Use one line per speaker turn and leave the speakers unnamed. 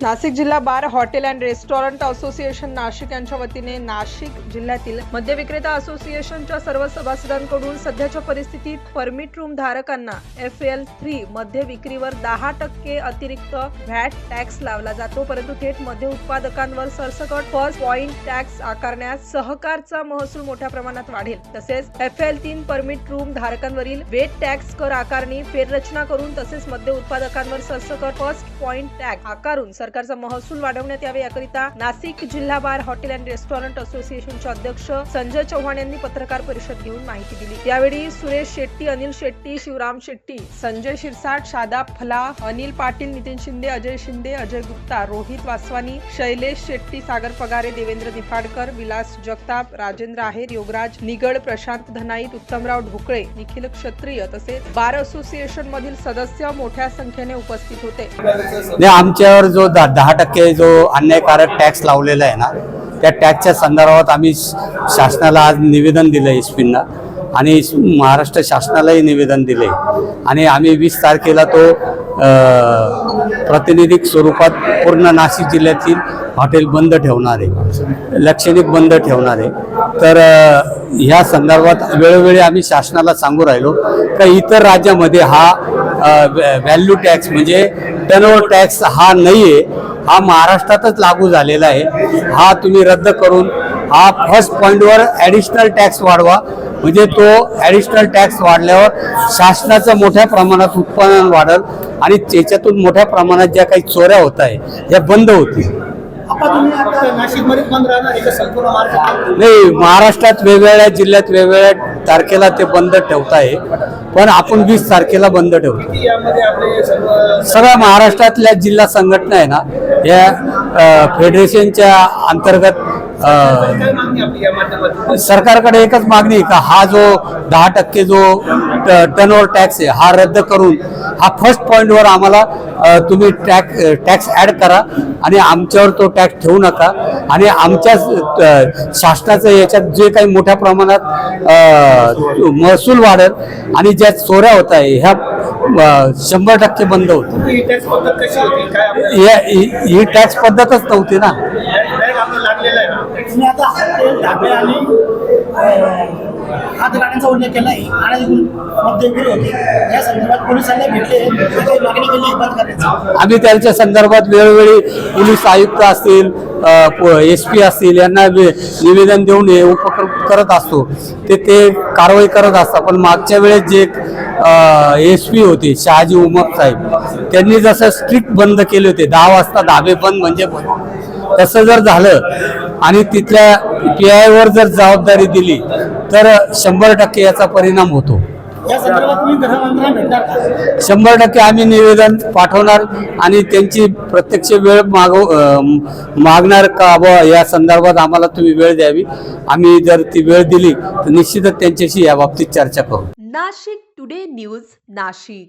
नाशिक जिल्हा bar hotel and restaurant association Nashik यांच्या वतीने नाशिक जिल्ह्यातील मद्य विक्रेता असोसिएशनच्या सर्व सभासदांकडून सध्याच्या परिस्थितीत परमिट रूम धारकांना एफ एल थ्री मद्य विक्रीवर दहा टक्के अतिरिक्त व्हॅट टॅक्स लावला जातो. परंतु थेट मद्य उत्पादकांवर सरसकट फर्स्ट पॉइंट टॅक्स आकारण्यास सहकारचा महसूल मोठ्या प्रमाणात वाढेल. तसेच एफ एल तीन परमिट रूम धारकांवरील वेट टॅक्स कर आकारणी फेररचना करून तसेच मद्य उत्पादकांवर सरसकट फर्स्ट पॉइंट टॅक्स आकारून सरकारचा महसूल वाढवण्यात यावे याकरिता नाशिक जिल्हा बार हॉटेल अँड रेस्टॉरंट असोसिएशनचे अध्यक्ष संजय चव्हाण यांनी पत्रकार परिषद घेऊन माहिती दिली. यावेळी सुरेश शेट्टी अनिल शेट्टी शिवराम शेट्टी संजय शिरसाट शादाब फला अनिल पाटील नितीन शिंदे अजय शिंदे अजय गुप्ता रोहित वासवानी शैलेश शेट्टी सागर पगारे देवेंद्र निफाडकर विलास जगताप राजेंद्र आहेर योगराज निगड प्रशांत धनाईत उत्तमराव ढोकळे निखिल क्षत्रिय तसेच बार असोसिएशन मधील सदस्य मोठ्या संख्येने उपस्थित होते.
आमच्यावर जो दहा टक्के जो अन्यायकारक टॅक्स लावलेला आहे ना त्या टॅक्सच्या संदर्भात आम्ही शासनाला आज निवेदन दिलं एस पींना आणि महाराष्ट्र शासनालाही निवेदन दिले आणि आम्ही वीस तारखेला तो प्रातिनिधिक स्वरूपात पूर्ण नाशिक जिल्ह्यातील हॉटेल बंद ठेवणार आहे. लक्षणिक बंद ठेवणार आहे. तर ह्या संदर्भात वेळोवेळी आम्ही शासनाला सांगू राहिलो का इतर राज्यामध्ये हा व्हॅल्यू टॅक्स म्हणजे टर्नओव्हर टॅक्स हा नाही आहे हा महाराष्ट्रातच लागू झालेला आहे. हा तुम्ही रद्द करून हा फर्स्ट पॉईंटवर ॲडिशनल टॅक्स वाढवा. म्हणजे तो ॲडिशनल टॅक्स वाढल्यावर शासनाचं मोठ्या प्रमाणात उत्पन्न वाढेल आणि त्याच्यातून मोठ्या प्रमाणात ज्या काही चोऱ्या होत आहे या बंद होतील. नाही महाराष्ट्रात वेगवेगळ्या जिल्ह्यात वेगवेगळ्या तारखेला ते बंद ठेवत आहे पण आपण वीस तारखेला बंद ठेवतो. सगळ्या महाराष्ट्रातल्या जिल्हा संघटना आहे ना या फेडरेशनच्या अंतर्गत सरकारकडे एकच मागणी का हा जो दहा टक्के जो टर्नओव्हर टॅक्स आहे हा रद्द करून हा फर्स्ट पॉईंटवर आम्हाला तुम्ही टॅक्स टॅक्स ॲड करा आणि आमच्यावर तो टॅक्स ठेवू नका. आणि आमच्या शासनाचं याच्यात जे काही मोठ्या प्रमाणात महसूल वाढेल आणि ज्या चोऱ्या होत आहे ह्या शंभर टक्के बंद
होती?
ही टॅक्स पद्धतच नव्हती ना.
मी आता हॉटेल ढाबे आणि हात गाड्यांचा उल्लेख केला आहे. आणि मध्यविक्री होती. या संदर्भात पोलिसांना भेटले. काही मागणी केली बंद करायची.
आम्ही त्यांच्या संदर्भात वेळोवेळी पोलीस आयुक्त असतील एस पी असतील यांना निवेदन देऊन हे उपक्रम करत असतो. ते ते कारवाई करत असतात. पण मागच्या वेळेस जे एस पी होते शहाजी उमर साहेब त्यांनी जसं स्ट्रिक्ट बंद केले होते दहा वाजता धाबे बंद म्हणजे बंद. तसं जर झालं आणि तिथल्या पी आयवर जर जबाबदारी दिली तर शंभर टक्के याचा परिणाम होतो. शंभर टक्के आम्ही निवेदन पाठवणार आणि त्यांची प्रत्यक्ष वेळ मागव मागणार का बुवा या संदर्भात आम्हाला तुम्ही वेळ द्यावी. आम्ही जर ती वेळ दिली तर निश्चितच त्यांच्याशी या बाबतीत चर्चा करू.
Nashik today news Nashik.